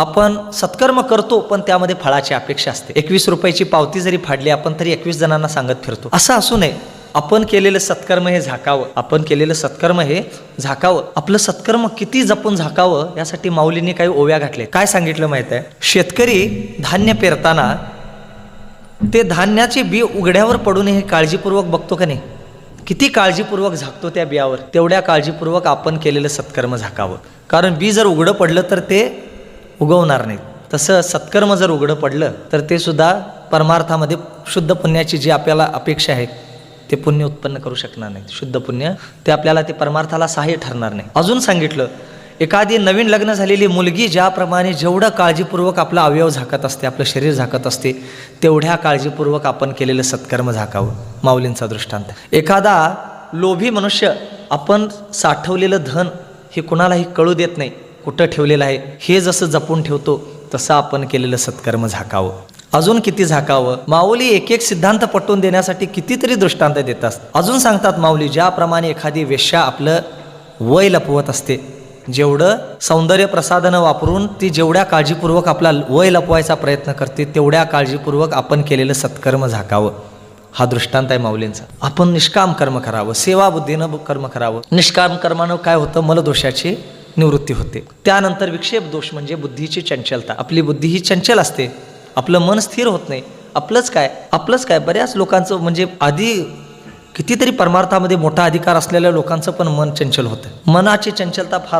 आपण सत्कर्म करतो पण त्यामध्ये फळाची अपेक्षा असते. एकवीस रुपयाची पावती जरी फाडली आपण तरी एकवीस जणांना सांगत फिरतो. असं असू नये. आपण केलेलं सत्कर्म हे झाकावं. आपण केलेलं सत्कर्म हे झाकावं. आपलं सत्कर्म किती जपून झाकावं यासाठी माऊलींनी काही ओव्या घातले काय सांगितलं माहीत आहे? शेतकरी धान्य पेरताना ते धान्याचे बी उघड्यावर पडू नये हे काळजीपूर्वक बघतो का नाही? किती काळजीपूर्वक झाकतो त्या बियावर? तेवढ्या काळजीपूर्वक आपण केलेलं सत्कर्म झाकावं. कारण बी जर उघडं पडलं तर ते उगवणार नाहीत. तसं सत्कर्म जर उघडं पडलं तर ते सुद्धा परमार्थामध्ये शुद्ध पुण्याची जी आपल्याला अपेक्षा आहे ते पुण्य उत्पन्न करू शकणार नाही शुद्ध पुण्य ते आपल्याला ते परमार्थाला सहाय्य ठरणार नाही. अजून सांगितलं एखादी नवीन लग्न झालेली मुलगी ज्याप्रमाणे जेवढं काळजीपूर्वक आपला अवयव झाकत असते आपलं शरीर झाकत असते तेवढ्या काळजीपूर्वक आपण केलेलं सत्कर्म झाकावं माऊलींचा दृष्टांत. एखादा लोभी मनुष्य आपण साठवलेलं धन हे कुणालाही कळू देत नाही. कुठं ठेवलेलं आहे हे जसं जपून ठेवतो तसं आपण केलेलं सत्कर्म झाकावं. अजून किती झाकावं? माऊली एक एक सिद्धांत पटवून देण्यासाठी कितीतरी दृष्टांत देतात अजून सांगतात माऊली ज्याप्रमाणे एखादी वेश्या आपलं वय लपवत असते जेवढं सौंदर्य प्रसाधनं वापरून ती जेवढ्या काळजीपूर्वक आपला वय लपवायचा प्रयत्न करते तेवढ्या काळजीपूर्वक आपण केलेलं सत्कर्म झाकावं. हा दृष्टांत आहे माऊलींचा. आपण निष्काम कर्म करावं सेवाबुद्धीनं कर्म करावं. निष्काम कर्मानं काय होतं? मलदोषाची निवृत्ती होते. त्यानंतर विक्षेप दोष म्हणजे बुद्धीची चंचलता. आपली बुद्धी ही चंचल असते. आपलं मन स्थिर होत नाही. आपलंच काय? आपलंच काय? बऱ्याच लोकांचं म्हणजे आधी कितीतरी परमार्थामध्ये मोठा अधिकार असलेल्या लोकांचं पण मन चंचल होतं. मनाची चंचलता फार